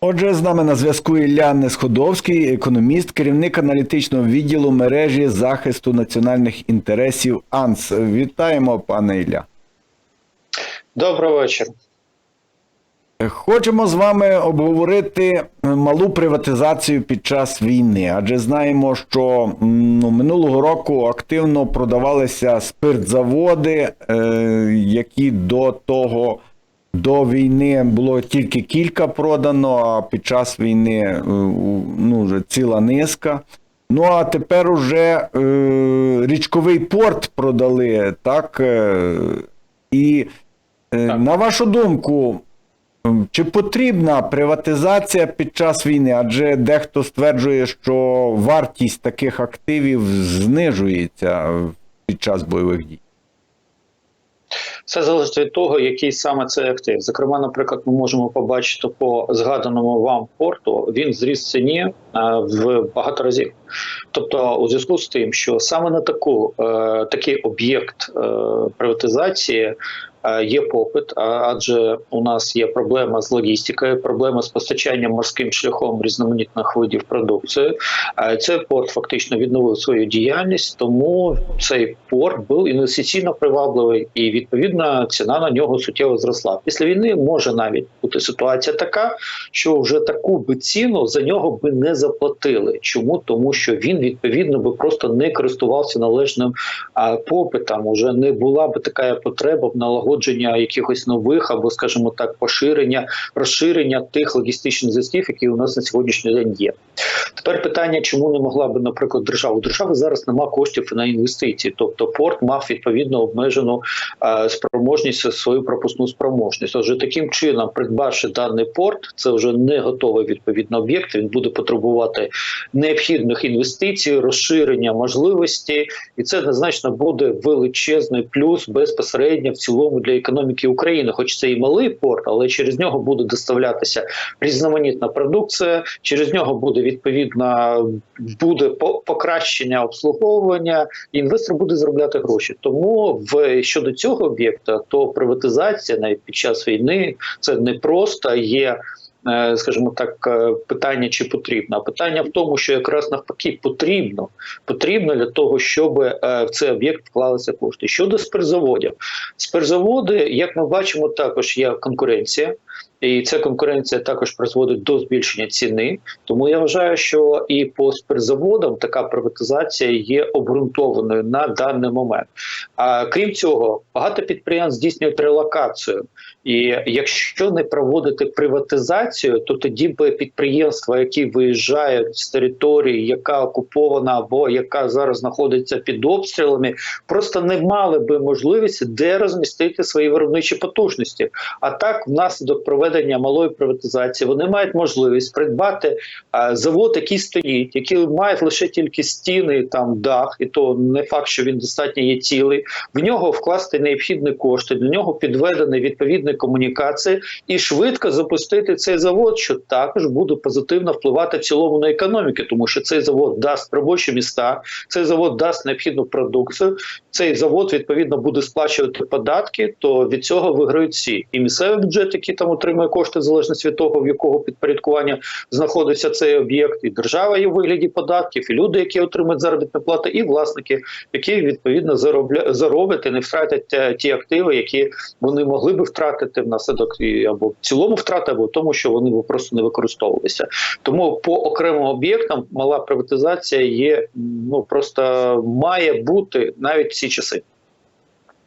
Отже, з нами на зв'язку Ілля Несходовський, економіст, керівник аналітичного відділу мережі захисту національних інтересів АНС. Вітаємо, пане Ілля. Добрий вечір. Хочемо з вами обговорити малу приватизацію під час війни, адже знаємо, що ну, минулого року активно продавалися спиртзаводи, е, які до того до війни було тільки кілька продано, а під час війни е, ну, вже ціла низка. Ну а тепер уже е, річковий порт продали, так? Е, і е, Так. на вашу думку, Чи потрібна приватизація під час війни? Адже дехто стверджує, що вартість таких активів знижується під час бойових дій. Все залежить від того, який саме це актив. Зокрема, наприклад, ми можемо побачити по згаданому вам порту, він зріс в ціні е, в багато разів. Тобто, у зв'язку з тим, що саме на таку е, такий об'єкт е, приватизації е, є попит, адже у нас є проблема з логістикою, проблема з постачанням морським шляхом різноманітних видів продукції. Цей порт фактично відновив свою діяльність, тому цей порт був інвестиційно привабливий, і відповідно ціна на нього суттєво зросла. Після війни може навіть бути ситуація така, що вже таку би ціну за нього би не заплатили. Чому? Тому що він відповідно би просто не користувався належним попитом. Уже не була би така потреба в налагодження якихось нових або, скажімо так, поширення, розширення тих логістичних зв'язків, які у нас на сьогоднішній день є. Тепер питання, чому не могла би, наприклад, держава? Держави зараз нема коштів на інвестиції, тобто порт мав відповідно обмежену спроможність свою пропускну спроможність. Отже, таким чином, придбавши даний порт, це вже не готовий відповідно об'єкт. Він буде потребувати необхідних інвестицій, розширення можливості, і це однозначно буде величезний плюс безпосередньо в цілому для економіки України. Хоч це і малий порт, але через нього буде доставлятися різноманітна продукція. Через нього буде відповідно буде по- покращення обслуговування. і Інвестор буде заробляти гроші. Тому в щодо цього об'єкта, то приватизація навіть під час війни це не просто є. Е, Скажімо так, е, питання чи потрібно, а питання в тому, що якраз навпаки потрібно потрібно для того, щоб е, в цей об'єкт вклалися кошти. Щодо спиртзаводів, спиртзаводи, як ми бачимо, також є конкуренція. І ця конкуренція також призводить до збільшення ціни. Тому я вважаю, що і по спиртзаводам така приватизація є обґрунтованою на даний момент. А крім цього, багато підприємств здійснюють релокацію. І якщо не проводити приватизацію, то тоді би підприємства, які виїжджають з території, яка окупована або яка зараз знаходиться під обстрілами, просто не мали би можливості де розмістити свої виробничі потужності. А так, внаслідок проведення малої приватизації, вони мають можливість придбати завод, який стоїть, який має лише тільки стіни, там дах, і то не факт, що він достатньо є цілий. В нього вкласти необхідні кошти, для нього підведені відповідні комунікації і швидко запустити цей завод, що також буде позитивно впливати в цілому на економіку, тому що цей завод дасть робочі міста, цей завод дасть необхідну продукцію. Цей завод відповідно буде сплачувати. То від цього виграють всі і місцевий бюджет, який там отримує кошти, в залежності від того, в якого підпорядкування знаходиться цей об'єкт, і держава є у вигляді податків, і люди, які отримують заробітну плату, і власники, які відповідно заробля зароблять і не втратять е, ті активи, які вони могли би втратити внаслідок або в цілому втрати, або в тому, що вони просто не використовувалися. Тому по окремим об'єктам мала приватизація є ну просто має бути навіть в ці часи.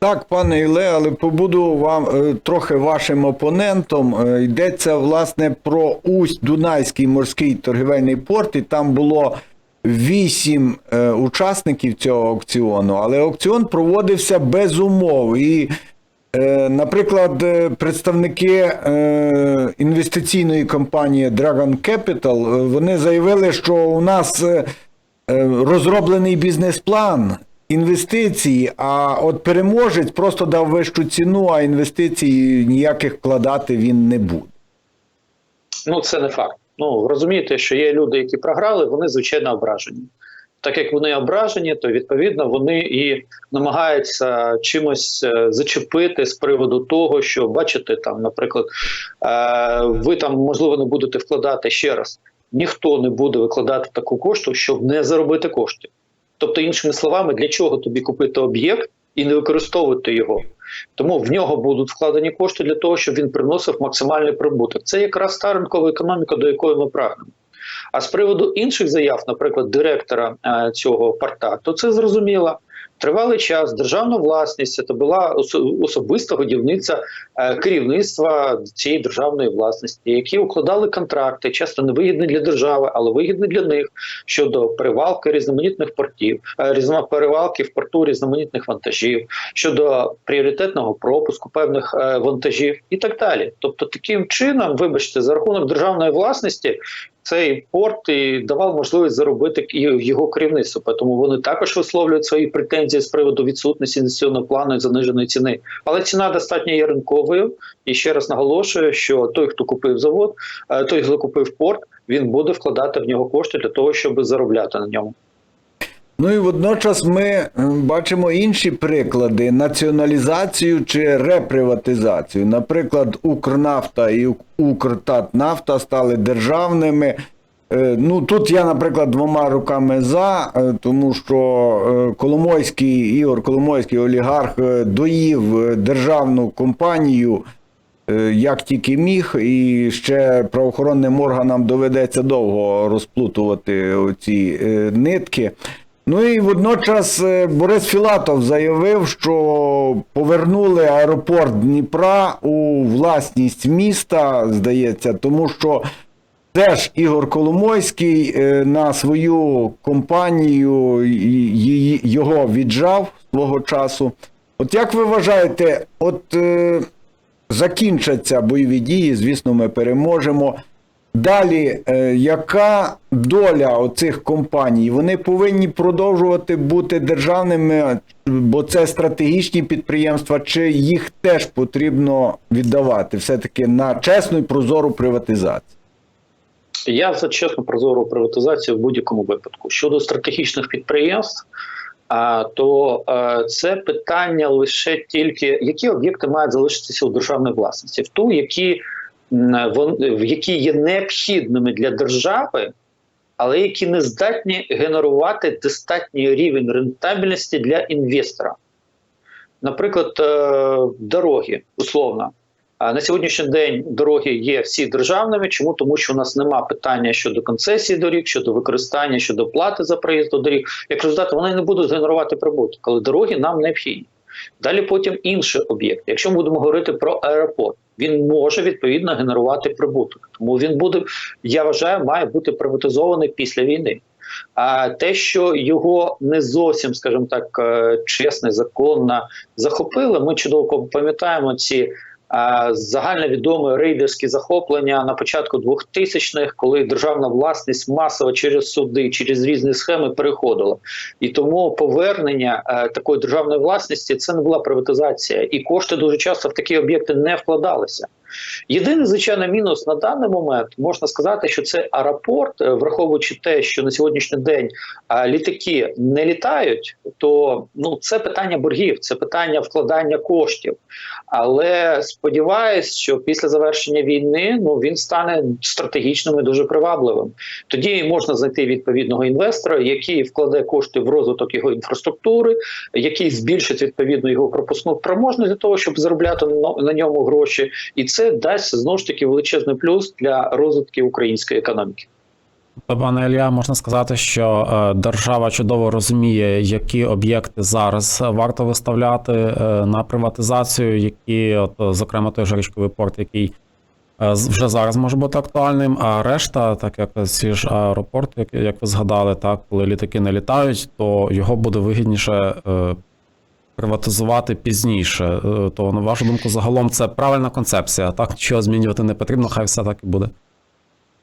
Так, пане Іле, але побуду вам е, трохи вашим опонентом. Е, йдеться власне про Усть Дунайський морський торгівельний порт, і там було вісім е, учасників цього аукціону, але аукціон проводився без умов. І, наприклад, представники інвестиційної компанії Dragon Capital вони заявили, що у нас розроблений бізнес-план. Інвестиції, а от переможець просто дав вищу ціну, а інвестицій ніяких вкладати він не буде. Ну це не факт. Ну розумієте, що є люди, які програли, вони звичайно ображені. Так як вони ображені, то відповідно вони і намагаються чимось е, зачепити з приводу того, що бачите, там, наприклад, е, ви там можливо не будете вкладати ще раз. Ніхто не буде викладати таку кошту, щоб не заробити коштів. Тобто, іншими словами, для чого тобі купити об'єкт і не використовувати його? Тому в нього будуть вкладені кошти для того, щоб він приносив максимальний прибуток. Це якраз та ринкова економіка, до якої ми прагнемо. А з приводу інших заяв, наприклад, директора е, цього порта, то це зрозуміло. Тривалий час державна власність це була особиста годівниця е, керівництва цієї державної власності, які укладали контракти, часто невигідні для держави, але вигідні для них щодо перевалки різноманітних портів, е, перевалки в порту різноманітних вантажів, щодо пріоритетного пропуску певних е, вантажів і так далі. Тобто, таким чином, вибачте, за рахунок державної власності. Цей порт і давав можливість заробити його керівництво, тому вони також висловлюють свої претензії з приводу відсутності інвестиційного плану і заниженої ціни. Але ціна достатньо є ринковою. І ще раз наголошую, що той, хто купив завод, е, той, хто купив порт, він буде вкладати в нього кошти для того, щоб заробляти на ньому. Ну і водночас ми е, бачимо інші приклади націоналізацію чи реприватизацію. Наприклад, Укрнафта і Укртатнафта стали державними. Е, Ну тут я, наприклад, двома руками за, е, тому що Коломойський Ігор Коломойський олігарх доїв державну компанію як тільки міг, і ще правоохоронним органам доведеться довго розплутувати ці нитки. Ну і водночас е, Борис Філатов заявив, що повернули аеропорт Дніпра у власність міста, здається, тому що теж Ігор Коломойський е, на свою компанію його віджав свого часу. От як ви вважаєте, от е, закінчаться бойові дії, звісно, ми переможемо. Далі, е, яка доля оцих компаній? Вони повинні продовжувати бути державними, бо це стратегічні підприємства, чи їх теж потрібно віддавати все-таки на чесну і прозору приватизацію? Я за чесну прозору приватизацію в будь-якому випадку. Щодо стратегічних підприємств, то е, це питання лише тільки які об'єкти мають залишитися у державній власності, в ту, які які є необхідними для держави, але які не здатні генерувати достатній рівень рентабельності для інвестора. Наприклад, е, дороги, условно. На сьогоднішній день дороги є всі державними. Чому? Тому що у нас нема питання щодо концесії доріг, щодо використання, щодо плати за проїзд до доріг. Як результат, вони не будуть генерувати прибуток, але дороги нам необхідні. Далі потім інший об'єкт. Якщо ми будемо говорити про аеропорт, він може відповідно генерувати прибуток. Тому він буде, я вважаю, має бути приватизований після війни. А те, що його не зовсім, скажімо так, чесне чесно, законно захопили, ми чудово пам'ятаємо ці а, загальновідомі рейдерські захоплення на початку 2000-х, коли державна власність масово через суди, через різні схеми переходила. І тому повернення е, такої державної власності це не була приватизація, і кошти дуже часто в такі об'єкти не вкладалися. Єдиний звичайно мінус на даний момент можна сказати, що це аеропорт, е, враховуючи те, що на сьогоднішній день літаки не літають, то ну це питання боргів, це питання вкладання коштів. Але сподіваюсь, що після завершення війни ну він стане стратегічним і дуже привабливим. Тоді можна знайти відповідного інвестора, який вкладе кошти в розвиток його інфраструктури, який збільшить відповідно його пропускну спроможність для того, щоб заробляти на ньому гроші, і це дасть знову ж таки величезний плюс для розвитку української економіки. Пане Ілля, можна сказати, що е, держава чудово розуміє, які об'єкти зараз варто виставляти е, на приватизацію, які, от, зокрема, той же річковий порт, який е, вже зараз може бути актуальним. А решта, так як ці ж аеропорти, як, ви згадали, так коли літаки не літають, то його буде вигідніше приватизувати пізніше. То на вашу думку, загалом це правильна концепція. Так що змінювати не потрібно, хай все так і буде.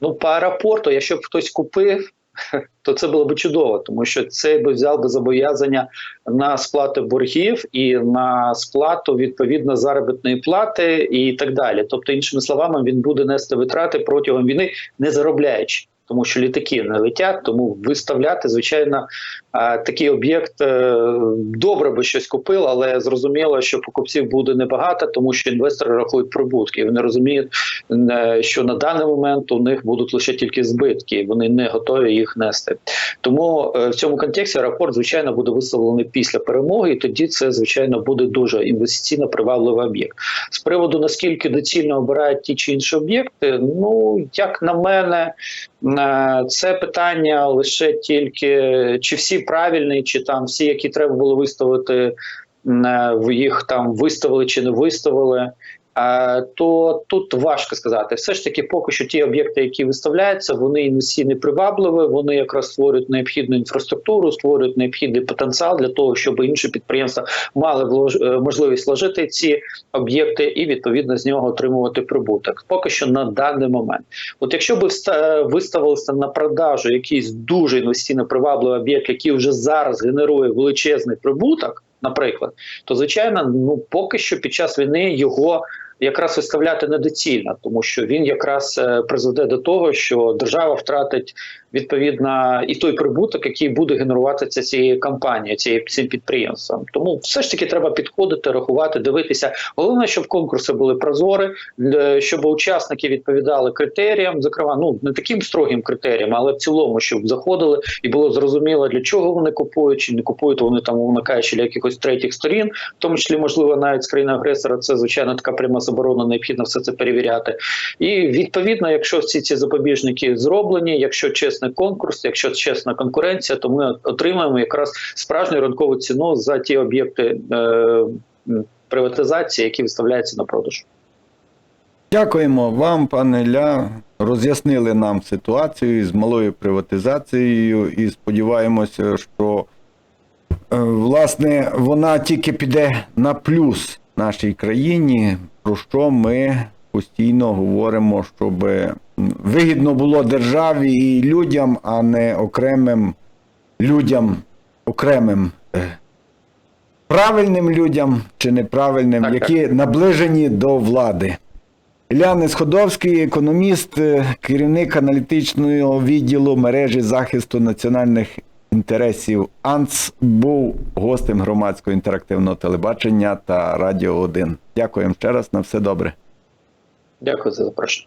Ну, по аеропорту, якщо б хтось купив, то це було б чудово, тому що це би взяв би зобов'язання на сплату боргів і на сплату відповідно заробітної плати і так далі. Тобто, іншими словами, він буде нести витрати протягом війни, не заробляючи. Тому що літаки не летять, тому виставляти, звичайно, такий об'єкт е, добре би щось купив, але зрозуміло, що покупців буде небагато, тому що інвестори рахують прибутки. Вони розуміють, е, що на даний момент у них будуть лише тільки збитки, вони не готові їх нести. Тому е, в цьому контексті аеропорт, звичайно, буде виставлений після перемоги, і тоді це, звичайно, буде дуже інвестиційно привабливий об'єкт. З приводу наскільки доцільно обирають ті чи інші об'єкти, ну як на мене, це питання лише тільки чи всі правильні, чи там всі, які треба було виставити, е, їх там виставили чи не виставили. Е, То тут важко сказати. Все ж таки, поки що ті об'єкти, які виставляються, вони інвестиційно привабливі, вони якраз створюють необхідну інфраструктуру, створюють необхідний потенціал для того, щоб інші підприємства мали влож- е, можливість вложити ці об'єкти і відповідно з нього отримувати прибуток. Поки що на даний момент. От якщо вста- виставилися на продажу якийсь дуже інвестиційно привабливий об'єкт, який вже зараз генерує величезний прибуток, наприклад, то звичайно, ну поки що під час війни його якраз виставляти недоцільно, тому що він якраз е, призведе до того, що держава втратить відповідно і той прибуток, який буде генеруватися цією компанією, цією цим підприємством. Тому все ж таки треба підходити, рахувати, дивитися. Головне, щоб конкурси були прозорі, щоб учасники відповідали критеріям, зокрема, ну не таким строгим критеріям, але в цілому, щоб заходили і було зрозуміло, для чого вони купують, чи не купують вони там, умовно кажучи, для якихось третіх сторін, в тому числі, можливо, навіть з країни агресора. Це звичайно така пряма заборона, необхідно все це перевіряти. І відповідно, якщо всі ці запобіжники зроблені, якщо чесний конкурс, якщо чесна конкуренція, то ми отримаємо якраз справжню ринкову ціну за ті об'єкти е, приватизації, які виставляються на продаж. Дякуємо вам, пане Ля. Роз'яснили нам ситуацію з малою приватизацією і сподіваємося, що е, власне вона тільки піде на плюс нашій країні, про що ми постійно говоримо, щоб вигідно було державі і людям, а не окремим людям, окремим е, правильним людям чи неправильним, Так, так. які наближені до влади. Ілля Несходовський, економіст, е, керівник аналітичного відділу мережі захисту національних інтересів АНЦ, був гостем громадського інтерактивного телебачення та Радіо 1. Дякуємо ще раз на все добре. Дякую за запрошення.